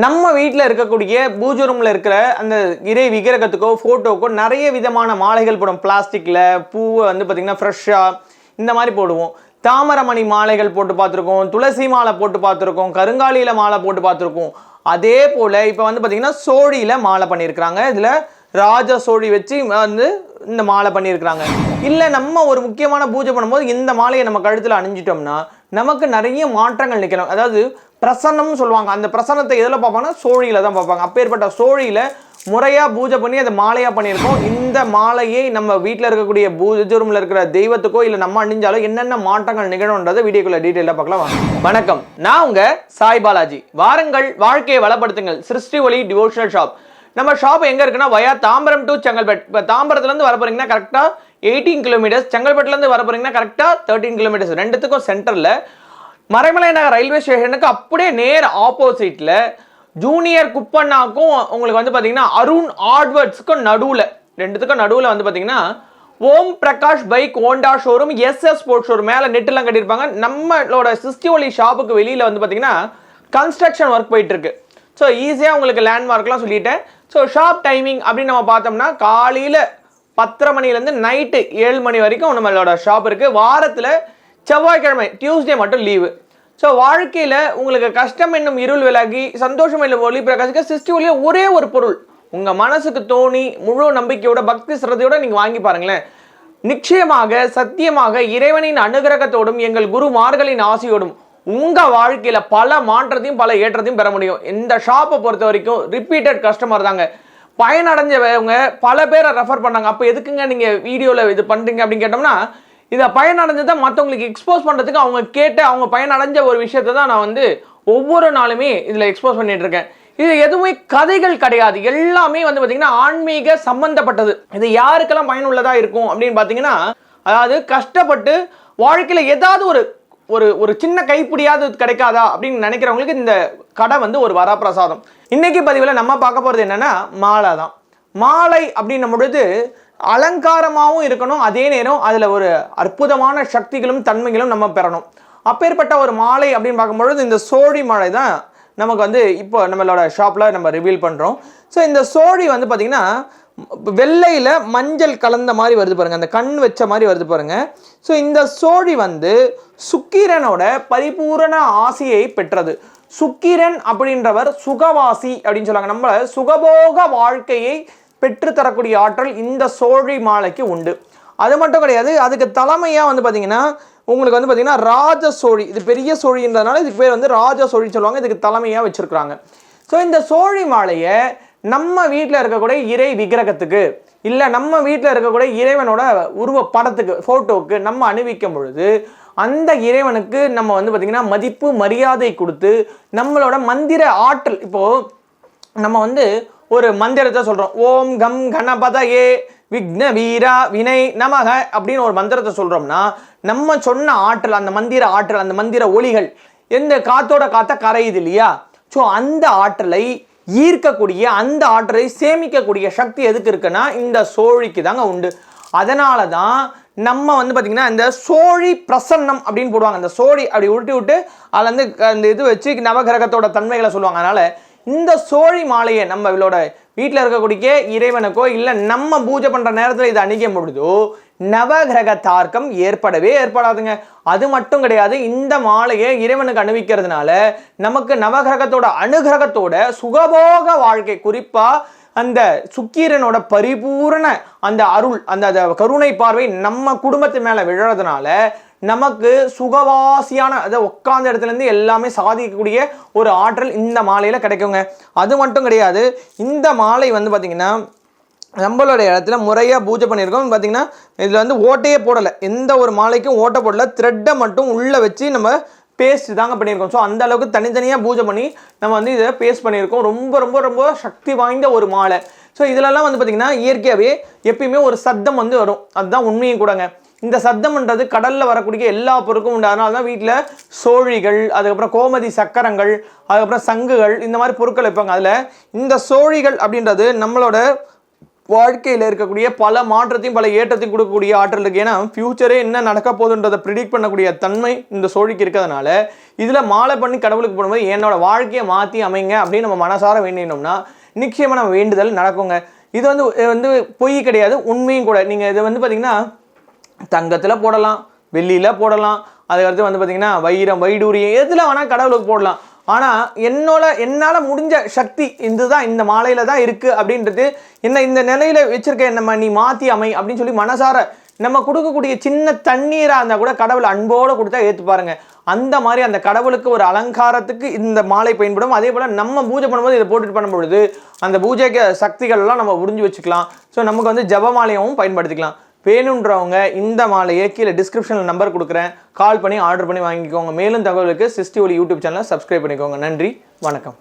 நம்ம வீட்டில் இருக்கக்கூடிய பூஜை ரூமில் இருக்கிற அந்த இறை விக்கிரகத்துக்கோ ஃபோட்டோக்கோ நிறைய விதமான மாலைகள் போடும். பிளாஸ்டிக்கில் பூவை வந்து பார்த்திங்கன்னா ஃப்ரெஷ்ஷாக இந்த மாதிரி போடுவோம். தாமரமணி மாலைகள் போட்டு பார்த்துருக்கோம் துளசி மாலை போட்டு பார்த்துருக்கோம் கருங்காலியில் மாலை போட்டு பார்த்துருக்கோம். அதே போல் இப்போ வந்து பார்த்திங்கன்னா சோழியில் மாலை பண்ணியிருக்கிறாங்க. இதில் ராஜ சோழி வச்சு வந்து இந்த மாலை பண்ணியிருக்கிறாங்க. இல்லை நம்ம ஒரு முக்கியமான பூஜை பண்ணும்போது இந்த மாலையை நம்ம கழுத்தில் அணிஞ்சிட்டோம்னா நமக்கு நிறைய மாற்றங்கள் நிற்கணும் அதாவது பிரசன்னம்னு சொல்லுவாங்க. அந்த பிரசன்னத்தை எதில் பார்ப்பாங்கன்னா சோழியில் தான் பார்ப்பாங்க. அப்பேற்பட்ட சோழியில் முறையாக பூஜை பண்ணி அதை மாலையாக பண்ணியிருக்கோம். இந்த மாலையை நம்ம வீட்டில் இருக்கக்கூடிய பூஜை ரூமில் இருக்கிற தெய்வத்துக்கோ இல்லை நம்ம அணிஞ்சாலோ என்னென்ன மாற்றங்கள் நிகழும்ன்றதை வீடியோக்குள்ள டீட்டெயிலாக பார்க்கலாம். வணக்கம். நான் உங்கள் சாய் பாலாஜி. வாருங்கள் வாழ்க்கையை வளப்படுத்துங்கள். சிருஷ்டி ஒளி டிவோஷனல் ஷாப் நம்ம ஷாப் எங்கே இருக்குன்னா வயா தாம்பரம் டு செங்கல்பேட் இப்போ தாம்பரத்துலேருந்து வர போகிறீங்கன்னா கரெக்டாக எயிட்டீன் கிலோமீட்டர்ஸ் செங்கல்பட்டுலேருந்து வர போகிறீங்கன்னா கரெக்டாக தேர்ட்டீன் கிலோமீட்டர்ஸ் ரெண்டுத்துக்கும் சென்டரில் மறைமலை நகர் ரயில்வே ஸ்டேஷனுக்கு அப்படியே நேர் ஆப்போசிட்டில் ஜூனியர் குப்பண்ணாக்கும் உங்களுக்கு வந்து பார்த்தீங்கன்னா அருண் ஆட்வர்ட்ஸுக்கும் நடுவில் ரெண்டுத்துக்கும் நடுவில் வந்து பார்த்தீங்கன்னா Om Prakash bike Honda showroom SS sports showroom மேலே நெட்டெல்லாம் கட்டியிருப்பாங்க. நம்மளோட சிஸ்டி ஒலி ஷாப்புக்கு வெளியில் வந்து பார்த்தீங்கன்னா கன்ஸ்ட்ரக்ஷன் ஒர்க் போயிட்டு இருக்கு ஸோ ஈஸியாக உங்களுக்கு லேண்ட்மார்க்லாம் சொல்லிட்டேன். ஸோ ஷாப் டைமிங் அப்படின்னு நம்ம பார்த்தோம்னா காலையில் பத்தரை மணிலேருந்து நைட்டு ஏழு மணி வரைக்கும் நம்மளோட ஷாப் இருக்குது வாரத்தில் செவ்வாய்க்கிழமை டியூஸ்டே மட்டும் லீவு ஸோ வாழ்க்கையில் உங்களுக்கு கஷ்டம் என்னும் இருள் விலகி சந்தோஷம் என்னும் ஒளி பிரகாசிக்க சிஸ்டி ஒளியில் ஒரே ஒரு பொருள். உங்கள் மனசுக்கு தோணி முழு நம்பிக்கையோட பக்தி சிரத்தையோட நீங்கள் வாங்கி பாருங்களேன். நிச்சயமாக சத்தியமாக இறைவனின் அனுகிரகத்தோடும் எங்கள் குருமார்களின் ஆசையோடும் உங்கள் வாழ்க்கையில் பல மாற்றத்தையும் பல ஏற்றத்தையும் பெற முடியும். இந்த ஷாப்பை பொறுத்த வரைக்கும் ரிப்பீட்டட் கஸ்டமர் தாங்க. பயனடைஞ்சவங்க பல பேரை ரெஃபர் பண்ணாங்க. அப்போ எதுக்குங்க நீங்கள் வீடியோவில் இது பண்ணுறீங்க அப்படின்னு கேட்டோம்னா இதை பயனடைஞ்சதை மற்றவங்களுக்கு எக்ஸ்போஸ் பண்ணுறதுக்கு அவங்க கேட்டு அவங்க பயனடைஞ்ச ஒரு விஷயத்தை தான் நான் வந்து ஒவ்வொரு நாளுமே இதில் எக்ஸ்போஸ் பண்ணிட்டு இருக்கேன். இது எதுவுமே கதைகள் கிடையாது. எல்லாமே வந்து பார்த்தீங்கன்னா ஆன்மீக சம்பந்தப்பட்டது. இது யாருக்கெல்லாம் பயனுள்ளதாக இருக்கும் அப்படின்னு பார்த்தீங்கன்னா அதாவது கஷ்டப்பட்டு வாழ்க்கையில் ஏதாவது ஒரு ஒரு ஒரு சின்ன கைப்பிடியாவது கிடைக்காதா அப்படின்னு நினைக்கிறவங்களுக்கு இந்த கடை வந்து ஒரு வரப்பிரசாதம். இன்னைக்கு பதிவில் நம்ம பார்க்க போகிறது என்னென்னா மாலை தான் மாலை அப்படின்னும் பொழுது அலங்காரமாகவும் இருக்கணும். அதே நேரம் அதில் ஒரு அற்புதமான சக்திகளும் தன்மைகளும் நம்ம பெறணும். அப்பேற்பட்ட ஒரு மாலை அப்படின்னு பார்க்கும்பொழுது இந்த சோழி மாலை தான் நமக்கு வந்து இப்போ நம்மளோட ஷாப்பில் நம்ம ரிவீல் பண்ணுறோம் ஸோ இந்த சோழி வந்து பார்த்திங்கன்னா வெள்ளையில் மஞ்சள் கலந்த மாதிரி வருது பாருங்கள் அந்த கண் வச்ச மாதிரி வருது பாருங்கள் ஸோ இந்த சோழி வந்து சுக்கிரனோட பரிபூரண ஆசையை பெற்றது. சுக்கிரன் அப்படின்றவர் சுகவாசி அப்படின்னு சொல்லுவாங்க. நம்மளை சுகபோக வாழ்க்கையை பெற்று தரக்கூடிய ஆற்றல் இந்த சோழி மாலைக்கு உண்டு. அது மட்டும் கிடையாது அதுக்கு தலைமையாக வந்து பார்த்தீங்கன்னா உங்களுக்கு வந்து பார்த்தீங்கன்னா ராஜ சோழி. இது பெரிய சோழின்றதுனால இதுக்கு பேர் வந்து ராஜ சோழின்னு சொல்லுவாங்க. இதுக்கு தலைமையாக வச்சுருக்குறாங்க. ஸோ இந்த சோழி மாலையை நம்ம வீட்டில் இருக்கக்கூடிய இறை விக்கிரகத்துக்கு இல்லை நம்ம வீட்டில் இருக்கக்கூடிய இறைவனோட உருவ படத்துக்கு ஃபோட்டோவுக்கு நம்ம அணிவிக்கும் பொழுது அந்த இறைவனுக்கு நம்ம வந்து பார்த்திங்கன்னா மதிப்பு மரியாதை கொடுத்து நம்மளோட மந்திர ஆற்றல். இப்போது நம்ம வந்து ஒரு மந்திரத்தை சொல்கிறோம் ஓம் கம் கணபதயே விக்ன வீரா வினை நமக அப்படின்னு ஒரு மந்திரத்தை சொல்கிறோம்னா நம்ம சொன்ன ஆற்றல் அந்த மந்திர ஆற்றல் அந்த மந்திர ஒளிகள் எந்த காத்தோட காத்த கரையுது இல்லையா? ஸோ அந்த ஆற்றலை ஈர்க்கக்கூடிய அந்த ஆற்றலை சேமிக்கக்கூடிய சக்தி எதுக்கு இருக்குன்னா இந்த சோழிக்கு தாங்க உண்டு. அதனால தான் நம்ம வந்து பார்த்திங்கன்னா இந்த சோழி பிரசன்னம் அப்படின்னு போடுவாங்க. அந்த சோழி அப்படி உருட்டி விட்டு அதில் வந்து அந்த இது வச்சு நவகிரகத்தோட தன்மைகளை சொல்லுவாங்க. அதனால் இந்த சோழி மாலையை நம்ம இவளோட வீட்டில் இருக்கக்கூடிய இறைவனுக்கோ இல்லை நம்ம பூஜை பண்ணுற நேரத்தில் இதை அணிக்கும் பொழுதோ நவகிரக தார்க்கம் ஏற்படவே ஏற்படாதுங்க. அது மட்டும் கிடையாது இந்த மாலையை இறைவனுக்கு அணிவிக்கிறதுனால நமக்கு நவகிரகத்தோட அனுகிரகத்தோட சுகபோக வாழ்க்கை குறிப்பாக அந்த சுக்கீரனோட பரிபூரண அந்த அருள் அந்த அந்த கருணை பார்வை நம்ம குடும்பத்து மேலே விழுறதுனால நமக்கு சுகவாசியான அதை உட்காந்த இடத்துலேருந்து எல்லாமே சாதிக்கக்கூடிய ஒரு ஆற்றல் இந்த மாலையில் கிடைக்குங்க. அது மட்டும் கிடையாது இந்த மாலை வந்து பார்த்திங்கன்னா நம்மளோட இடத்துல முறையாக பூஜை பண்ணியிருக்கோம். பார்த்தீங்கன்னா இதில் வந்து ஓட்டையே போடலை. எந்த ஒரு மாலைக்கும் ஓட்டை போடலை. த்ரெட்டை மட்டும் உள்ளே வச்சு நம்ம பேஸ்ட் தாங்க பண்ணியிருக்கோம். ஸோ அந்த அளவுக்கு தனித்தனியாக பூஜை பண்ணி நம்ம வந்து இதை பேஸ்ட் பண்ணியிருக்கோம். ரொம்ப ரொம்ப ரொம்ப சக்தி வாய்ந்த ஒரு மாலை. ஸோ இதிலெல்லாம் வந்து பார்த்திங்கன்னா இயற்கையாகவே எப்பயுமே ஒரு சத்தம் வந்து வரும். அதுதான் உண்மையும் கூடங்க. இந்த சத்தம்ன்றது கடலில் வரக்கூடிய எல்லா பொருட்கும் உண்டு. அதனால தான் வீட்டில் சோழிகள் அதுக்கப்புறம் கோமதி சக்கரங்கள் அதுக்கப்புறம் சங்குகள் இந்த மாதிரி பொருட்கள் வைப்பாங்க. அதில் இந்த சோழிகள் அப்படின்றது நம்மளோட வாழ்க்கையில் இருக்கக்கூடிய பல மாற்றத்தையும் பல ஏற்றத்தையும் கொடுக்கக்கூடிய ஆற்றல் இருக்குது ஏன்னா ஃப்யூச்சரே என்ன நடக்க போகுதுன்றதை ப்ரிடிக்ட் பண்ணக்கூடிய தன்மை இந்த சோழிக்கு இருக்கிறதுனால இதில் மாலை பண்ணி கடவுளுக்கு போடும்போது என்னோட வாழ்க்கையை மாற்றி அமைங்க அப்படின்னு நம்ம மனசார வேண்டினோம்னா நிச்சயமாக நம்ம வேண்டுதல் நடக்குங்க. இது வந்து வந்து பொய் கிடையாது உண்மையும் கூட. நீங்கள் இதை வந்து பார்த்தீங்கன்னா தங்கத்தில் போடலாம் வெள்ளியில் போடலாம் அதுக்கடுத்து வந்து பார்த்தீங்கன்னா வைரம் வைடூரியம் எதில் வேணால் கடவுளுக்கு போடலாம். ஆனால் என்னோட என்னால் முடிஞ்ச சக்தி இதுதான் இந்த மாலையில் தான் இருக்குது அப்படின்றது என்ன இந்த நிலையில் வச்சிருக்க நம்ம நீ மாற்றி அமை அப்படின்னு சொல்லி மனசார நம்ம கொடுக்கக்கூடிய சின்ன தண்ணீராக இருந்தால் கூட கடவுள் அன்போடு கொடுத்தா ஏற்று பாருங்கள் அந்த மாதிரி அந்த கடவுளுக்கு ஒரு அலங்காரத்துக்கு இந்த மாலை பயன்படும். அதே போல் நம்ம பூஜை பண்ணும்போது இதை போட்டுட்டு பண்ணும்பொழுது அந்த பூஜைக்கு சக்திகள்லாம் நம்ம உறிஞ்சு வச்சுக்கலாம். ஸோ நமக்கு வந்து ஜபமாலையாகவும் பயன்படுத்திக்கலாம். வேணுன்றவங்க இந்த மாலையை கீழே டிஸ்கிரிப்ஷனில் நம்பர் கொடுக்குறேன். கால் பண்ணி ஆர்டர் பண்ணி வாங்கிக்கோங்க. மேலும் தகவலுக்கு சிஸ்டி ஒலி யூடியூப் சேனலை சப்ஸ்கிரைப் பண்ணிக்கோங்க. நன்றி. வணக்கம்.